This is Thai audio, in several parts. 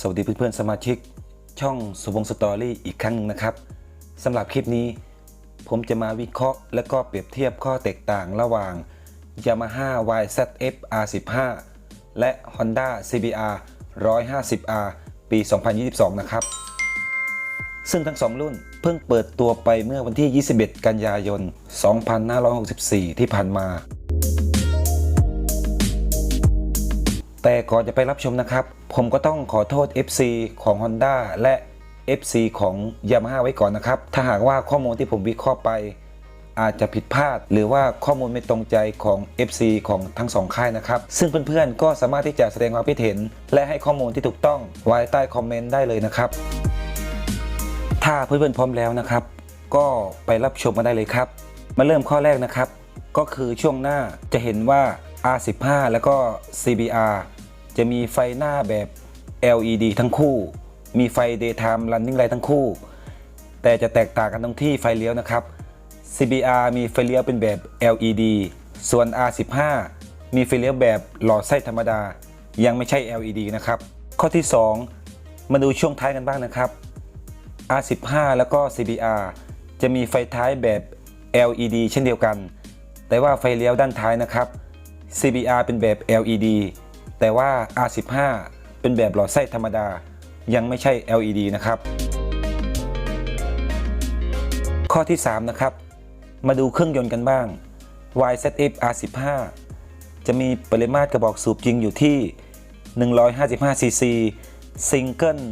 สวัสดีเพื่อนๆสมาชิก ช่องสุวงสตอรี่อีกครั้งหนึ่งนะครับสำหรับคลิปนี้ ผมจะมาวิเคราะห์ และก็เปรียบเทียบข้อแตกต่างระหว่าง Yamaha YZF R15 และ Honda CBR 150R ปี 2022 นะครับ ซึ่งทั้งสองรุ่นเพิ่งเปิดตัวไปเมื่อวันที่ 21 กันยายน 2564 ที่ผ่านมา แต่ก่อนจะไปรับชมนะครับ ผมก็ต้องขอโทษ FC ของ Honda และ FC ของ Yamaha ไว้ก่อนนะครับ ถ้าหากว่าข้อมูลที่ผมวิเคราะห์ไป อาจจะผิดพลาด หรือว่าข้อมูลไม่ตรงใจของ FC ของทั้งสองค่ายนะครับ ซึ่งเพื่อนๆ ก็สามารถที่จะแสดงความคิดเห็น และให้ข้อมูลที่ถูกต้องไว้ใต้คอมเมนต์ได้เลยนะครับ ถ้าเพื่อนๆพร้อมแล้วนะครับ ก็ไปรับชมมาได้เลยครับ มาเริ่มข้อแรกนะครับ ก็คือช่วงหน้าจะเห็นว่า R15 แล้วก็ CBR จะมีไฟหน้าแบบ LED ทั้งคู่ มีไฟ daytime running light ทั้งคู่ แต่จะแตกต่างกันตรงที่ไฟเลี้ยวนะครับ CBR มีไฟเลี้ยวเป็นแบบ LED ส่วน R15 มีไฟเลี้ยวแบบหลอดไส้ธรรมดา ยังไม่ใช่ LED นะครับ ข้อที่ 2 มาดูช่วงท้ายกันบ้างนะครับ R15 แล้วก็ CBR จะมีไฟท้ายแบบ LED เช่นเดียวกัน แต่ว่าไฟเลี้ยวด้านท้ายนะครับ CBR เป็นแบบ LED แต่ว่า R15 เป็นแบบหลอดไส้ธรรมดา ยังไม่ใช่ LED นะครับ ข้อที่ 3 นะครับ มาดูเครื่องยนต์กันบ้าง YZF R15 จะมีปริมาตรกระบอกสูบจริงอยู่ที่ 155 cc Single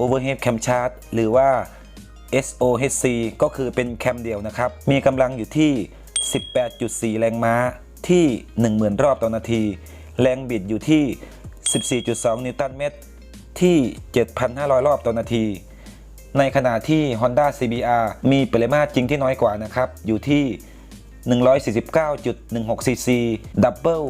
Overhead Camshaft หรือว่า SOHC ก็คือเป็นแคมเดียวนะครับ มีกำลังอยู่ที่ 18.4 แรงม้าที่ 10,000 รอบต่อนาที แรงบิดอยู่ที่ 14.2 นิวตันเมตร ที่ 7,500 รอบต่อนาที ในขณะที่ Honda CBR มีปริมาตรจริงที่น้อยกว่านะครับ อยู่ที่ 149.16 cc Double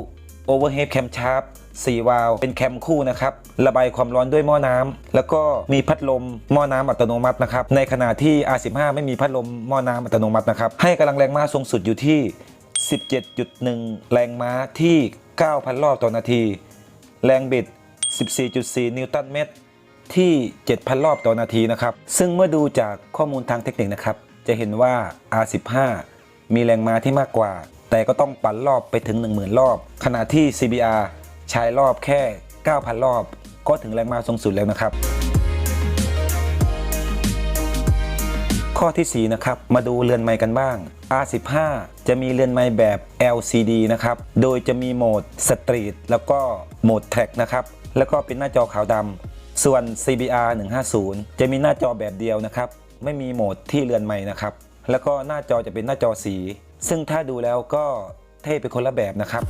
Overhead Camshaft 4 วาล์วเป็นแคมคู่นะครับ ระบายความร้อนด้วยหม้อน้ำแล้วก็มีพัดลมหม้อน้ำอัตโนมัตินะครับ ในขณะที่ R15 ไม่มีพัดลมหม้อน้ำอัตโนมัตินะครับ ให้กำลังแรงม้าสูงสุดอยู่ที่ 17.1 แรงม้าที่ 9,000 รอบต่อนาที แรงบิด 14.4 นิวตันเมตร ที่ 7,000 รอบต่อนาทีนะครับ ซึ่งเมื่อดูจากข้อมูลทางเทคนิคนะครับ จะเห็นว่า R15 มีแรงม้าที่มากกว่า แต่ก็ต้องปั่นรอบไปถึง 10,000 รอบ ขณะที่ CBR ใช้รอบแค่ 9,000 รอบ ก็ถึงแรงม้าสูงสุดแล้วนะครับ ข้อที่ 4 นะครับ มาดูเรือนไม้กันบ้าง R15 จะมีเรือนไม้แบบ LCD นะครับ โดยจะมีโหมดสตรีทแล้วก็โหมดแท็กนะครับ แล้วก็เป็นหน้าจอขาวดำ ส่วน CBR 150 จะมีหน้าจอแบบเดียวนะครับ ไม่มีโหมดที่เรือนไม้นะครับ แล้วก็หน้าจอจะเป็นหน้าจอสี ซึ่งถ้าดูแล้วก็เท่เป็นคนละแบบนะครับ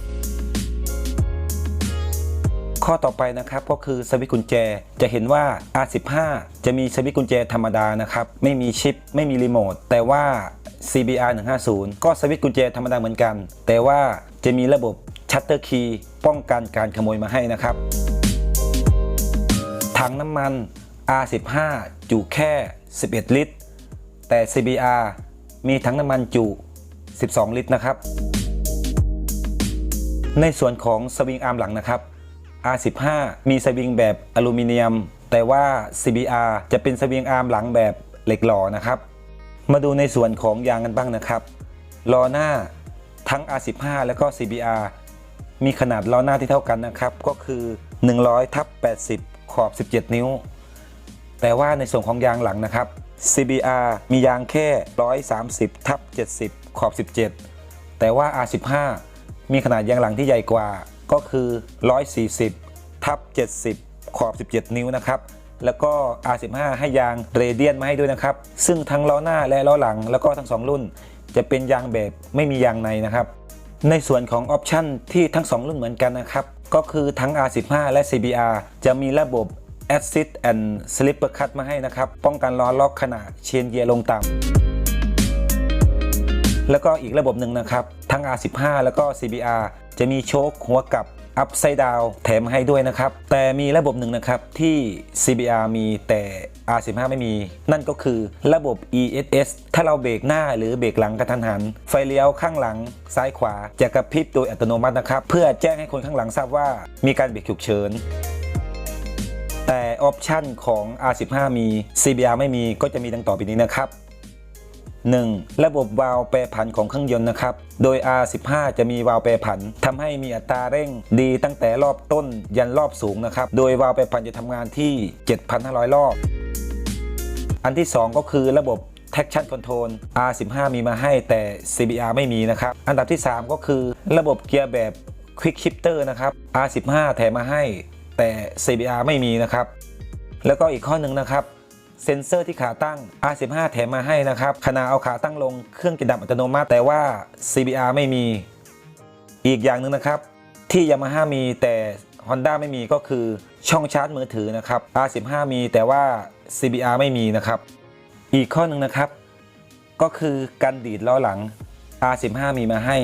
ข้อต่อไปนะครับก็คือสวิตช์กุญแจจะเห็นว่า R15 จะมีสวิตช์กุญแจธรรมดานะครับไม่มีชิป ไม่มีรีโมทแต่ว่า CBR 150ก็สวิตช์กุญแจธรรมดาเหมือนกัน แต่ว่าจะมีระบบชัตเตอร์คีย์ป้องกันการขโมยมาให้นะครับ ถังน้ำมัน R15 จุแค่ 11 ลิตร แต่ CBR มีถังน้ำมันจุ 12 ลิตรนะครับ ในส่วนของสวิงอาร์มหลังนะครับ R15 มีสวิงแบบอลูมิเนียม แต่ว่า CBR จะเป็นสวิงอาร์มหลังแบบเหล็กหล่อนะครับ มาดูในส่วนของยางกันบ้างนะครับล้อหน้าทั้ง R15 แล้วก็ CBR มีขนาดล้อหน้าที่เท่ากันนะครับ ก็คือ 100ทับ80 ขอบ 17 นิ้ว แต่ว่าในส่วนของยางหลังนะครับ CBR มียางแค่ 130ทับ70 ขอบ 17 แต่ว่า R15 มีขนาดยางหลังที่ใหญ่กว่า ก็คือ 140 ทับ 70 ขอบ 17 นิ้วนะครับ แล้วก็ R15 ให้ยางเรเดียนมาให้ด้วยนะครับ ซึ่งทั้งล้อหน้าและล้อหลังแล้วก็ทั้งสองรุ่น จะเป็นยางแบบไม่มียางในนะครับ ในส่วนของออปชันที่ทั้ง 2 รุ่นเหมือนกันนะครับ ก็คือทั้ง R15 และ CBR จะมีระบบ Assist and Slipper Cut มาให้นะครับ ป้องกันล้อล็อกขณะเชนเกียร์ลงต่ำแล้วก็อีกระบบหนึ่งนะครับ ทั้ง R15 แล้วก็ CBR จะมีโชคหัวกลับ Upside Down แถมให้ด้วยนะครับ แต่มีระบบหนึ่งนะครับ ที่ CBR มีแต่ R15 ไม่มี นั่นก็คือระบบ ESS ถ้าเราเบรกหน้าหรือเบรกหลังกระทันหัน ไฟเลี้ยวข้างหลังซ้ายขวา จะกระพริบโดยอัตโนมัตินะครับ เพื่อแจ้งให้คนข้างหลังทราบว่ามีการเบรกฉุกเฉินแต่ออปชันของ R15 มี CBR ไม่มีก็จะมีดังต่อไปนี้นะครับ 1. ระบบวาล์วแปรผันของเครื่องยนต์นะครับ โดย R15 จะมีวาล์วแปรผันทำให้มีอัตราเร่งดีตั้งแต่รอบต้นยันรอบสูงนะครับ โดยวาล์วแปรผันจะทำงานที่ 7,500 รอบ อันที่ 2 ก็คือระบบ traction control R15 มีมาให้แต่ CBR ไม่มีนะครับ อันดับที่ 3 ก็คือระบบเกียร์แบบ quick shifter นะครับ R15 แถมมาให้แต่ CBR ไม่มีนะครับ แล้วก็อีกข้อหนึ่งนะครับ เซ็นเซอร์ที่ขาตั้ง R15 แถมมาให้นะครับขณะเอาขาตั้งลงเครื่องจะดับอัตโนมัติแต่ว่า CBR ไม่มี อีกอย่างหนึ่งนะครับ ที่ Yamaha มีแต่ Honda ไม่มีก็คือช่องชาร์จมือถือนะครับ R15 มีแต่ว่า CBR ไม่มีนะครับ อีกข้อหนึ่งนะครับ ก็คือการดีดล้อหลัง R15 มีมาให้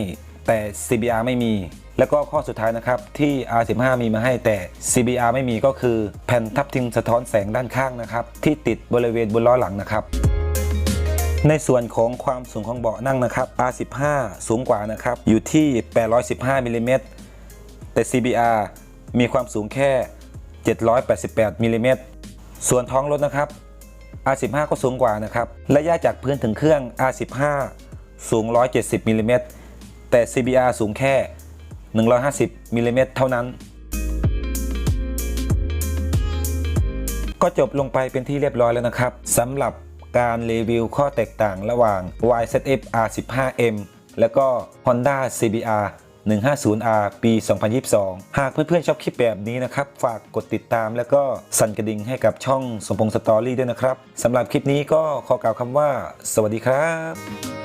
แต่ CBR ไม่มี แล้วก็ข้อสุดท้ายนะครับที่ R15 มีมาให้แต่ CBR ไม่มีก็คือแผ่นทับทิมสะท้อนแสงด้านข้างนะครับ ที่ติดบริเวณบนล้อหลังนะครับ ในส่วนของความสูงของเบาะนั่งนะครับ R15 สูงกว่านะครับ อยู่ที่ 815มิลลิเมตรแต่ CBR มีความสูงแค่ 788มิลลิเมตรส่วนท้องรถนะครับ R15 ก็สูงกว่านะครับ ระยะจากพื้นถึงเครื่อง R15 สูง 170มิลลิเมตรแต่ CBR สูงแค่ 150มิลลิเมตรเท่านั้น ก็จบลงไปเป็นที่เรียบร้อยแล้วนะครับสำหรับการรีวิวข้อแตกต่างระหว่าง YZF R15M แล้วก็ Honda CBR 150R ปี 2022 หากเพื่อนๆชอบคลิปแบบนี้นะครับ ฝากกดติดตามแล้วก็สั่นกระดิ่งให้กับช่องสมพงษ์สตอรี่ด้วยนะครับ สำหรับคลิปนี้ก็ขอกล่าวคำว่า สวัสดีครับ